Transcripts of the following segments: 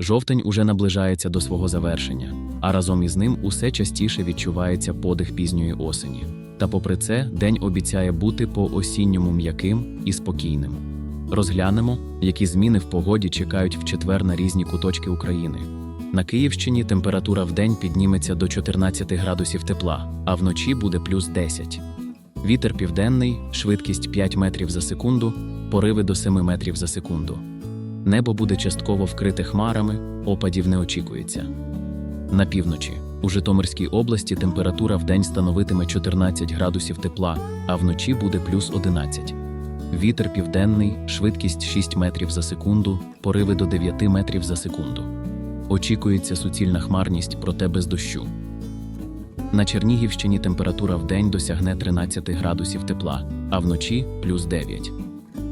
Жовтень уже наближається до свого завершення, а разом із ним усе частіше відчувається подих пізньої осені. Та попри це, день обіцяє бути по-осінньому м'яким і спокійним. Розглянемо, які зміни в погоді чекають в четвер на різні куточки України. На Київщині температура в день підніметься до 14 градусів тепла, а вночі буде плюс 10. Вітер південний, швидкість 5 метрів за секунду, пориви до 7 метрів за секунду. Небо буде частково вкрите хмарами, опадів не очікується. На півночі у Житомирській області температура в день становитиме 14 градусів тепла, а вночі буде плюс 11. Вітер південний, швидкість 6 метрів за секунду, пориви до 9 метрів за секунду. Очікується суцільна хмарність, проте без дощу. На Чернігівщині температура в день досягне 13 градусів тепла, а вночі плюс 9.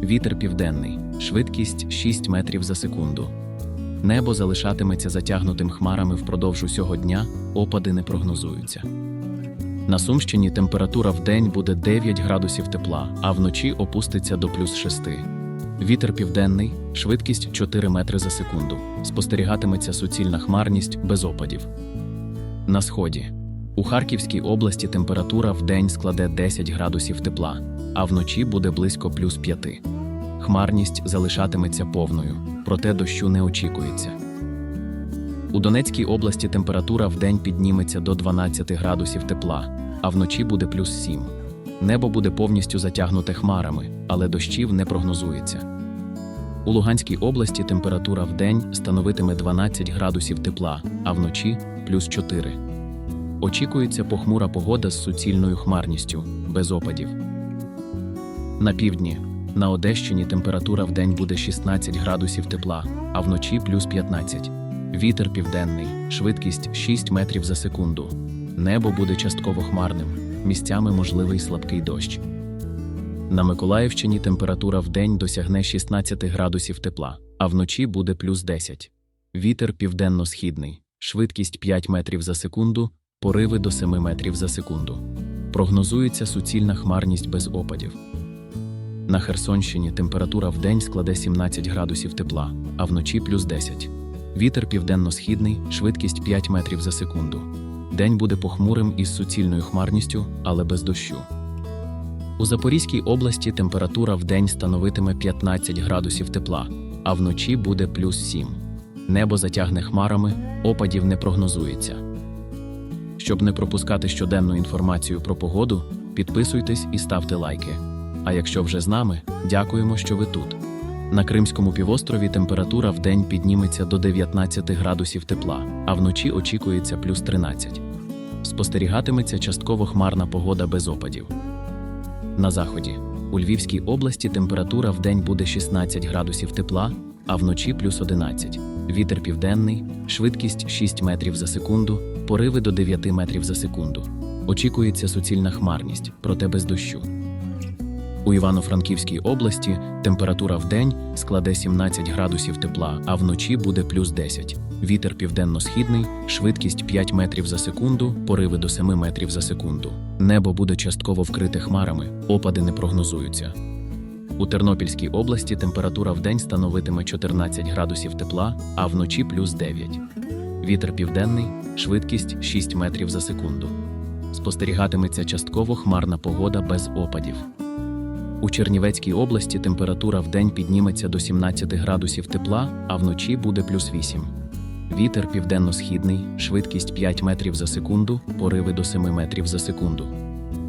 Вітер південний, швидкість 6 метрів за секунду. Небо залишатиметься затягнутим хмарами впродовж усього дня, опади не прогнозуються. На Сумщині температура в день буде 9 градусів тепла, а вночі опуститься до плюс 6. Вітер південний, швидкість 4 метри за секунду. Спостерігатиметься суцільна хмарність без опадів. На сході. У Харківській області температура в день складе 10 градусів тепла, а вночі буде близько плюс 5. Хмарність залишатиметься повною, проте дощу не очікується. У Донецькій області температура в день підніметься до 12 градусів тепла, а вночі буде плюс 7. Небо буде повністю затягнуте хмарами, але дощів не прогнозується. У Луганській області температура в день становитиме 12 градусів тепла, а вночі плюс 4. Очікується похмура погода з суцільною хмарністю, без опадів. На півдні. На Одещині температура в день буде 16 градусів тепла, а вночі плюс 15. Вітер південний, швидкість 6 метрів за секунду. Небо буде частково хмарним, місцями можливий слабкий дощ. На Миколаївщині температура в день досягне 16 градусів тепла, а вночі буде плюс 10. Вітер південно-східний, швидкість 5 метрів за секунду, пориви до 7 метрів за секунду. Прогнозується суцільна хмарність без опадів. На Херсонщині температура в день складе 17 градусів тепла, а вночі плюс 10. Вітер південно-східний, швидкість 5 метрів за секунду. День буде похмурим із суцільною хмарністю, але без дощу. У Запорізькій області температура в день становитиме 15 градусів тепла, а вночі буде плюс 7. Небо затягне хмарами, опадів не прогнозується. Щоб не пропускати щоденну інформацію про погоду, підписуйтесь і ставте лайки. А якщо вже з нами, дякуємо, що ви тут. На Кримському півострові температура в день підніметься до 19 градусів тепла, а вночі очікується плюс 13. Спостерігатиметься частково хмарна погода без опадів. На заході. У Львівській області температура в день буде 16 градусів тепла, а вночі плюс 11. Вітер південний, швидкість 6 метрів за секунду, пориви до 9 метрів за секунду. Очікується суцільна хмарність, проте без дощу. У Івано-Франківській області температура в день складе 17 градусів тепла, а вночі буде плюс 10. Вітер південно-східний, швидкість 5 метрів за секунду, пориви до 7 метрів за секунду. Небо буде частково вкрите хмарами, опади не прогнозуються. У Тернопільській області температура в день становитиме 14 градусів тепла, а вночі плюс 9. Вітер південний, швидкість 6 метрів за секунду. Спостерігатиметься частково хмарна погода без опадів. У Чернівецькій області температура в день підніметься до 17 градусів тепла, а вночі буде плюс 8. Вітер південно-східний, швидкість 5 метрів за секунду, пориви до 7 метрів за секунду.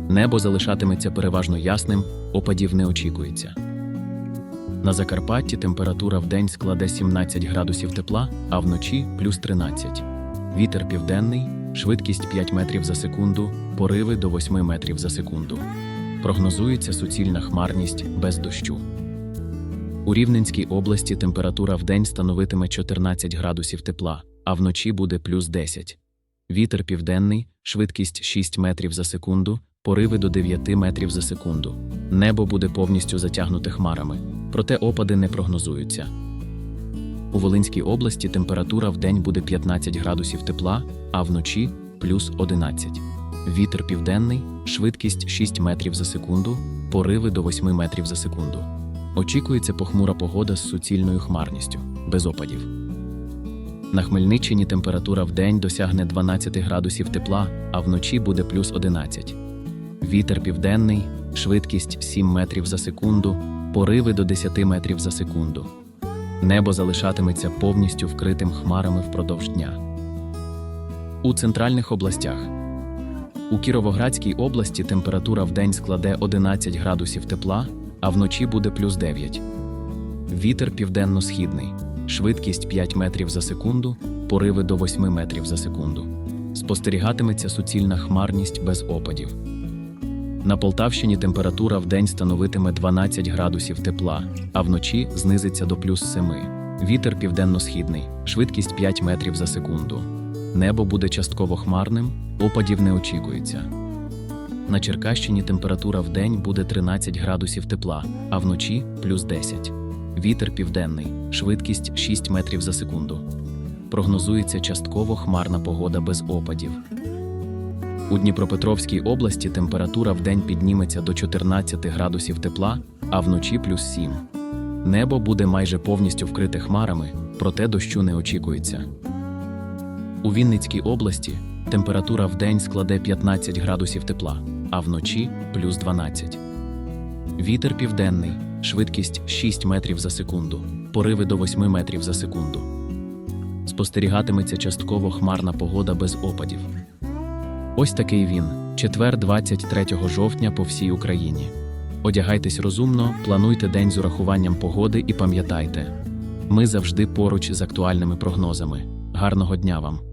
Небо залишатиметься переважно ясним, опадів не очікується. На Закарпатті температура в день складе 17 градусів тепла, а вночі плюс 13. Вітер південний, швидкість 5 метрів за секунду, пориви до 8 метрів за секунду. Прогнозується суцільна хмарність без дощу. У Рівненській області температура в день становитиме 14 градусів тепла, а вночі буде плюс 10. Вітер південний, швидкість 6 метрів за секунду, пориви до 9 метрів за секунду. Небо буде повністю затягнуте хмарами, проте опади не прогнозуються. У Волинській області температура в день буде 15 градусів тепла, а вночі плюс 11. Вітер південний, швидкість 6 метрів за секунду, пориви до 8 метрів за секунду. Очікується похмура погода з суцільною хмарністю, без опадів. На Хмельниччині температура в день досягне 12 градусів тепла, а вночі буде плюс 11. Вітер південний, швидкість 7 метрів за секунду, пориви до 10 метрів за секунду. Небо залишатиметься повністю вкритим хмарами впродовж дня. У центральних областях у Кіровоградській області температура в день складе 11 градусів тепла, а вночі буде плюс 9. Вітер південно-східний, швидкість 5 метрів за секунду, пориви до 8 метрів за секунду. Спостерігатиметься суцільна хмарність без опадів. На Полтавщині температура в день становитиме 12 градусів тепла, а вночі знизиться до плюс 7. Вітер південно-східний, швидкість 5 метрів за секунду. Небо буде частково хмарним, опадів не очікується. На Черкащині температура в день буде 13 градусів тепла, а вночі плюс 10. Вітер південний, швидкість 6 метрів за секунду. Прогнозується частково хмарна погода без опадів. У Дніпропетровській області температура в день підніметься до 14 градусів тепла, а вночі плюс 7. Небо буде майже повністю вкрите хмарами, проте дощу не очікується. У Вінницькій області температура в день складе 15 градусів тепла, а вночі плюс 12. Вітер південний, швидкість 6 метрів за секунду, пориви до 8 метрів за секунду. Спостерігатиметься частково хмарна погода без опадів. Ось такий він, четвер 23 жовтня по всій Україні. Одягайтесь розумно, плануйте день з урахуванням погоди і пам'ятайте, ми завжди поруч з актуальними прогнозами. Гарного дня вам!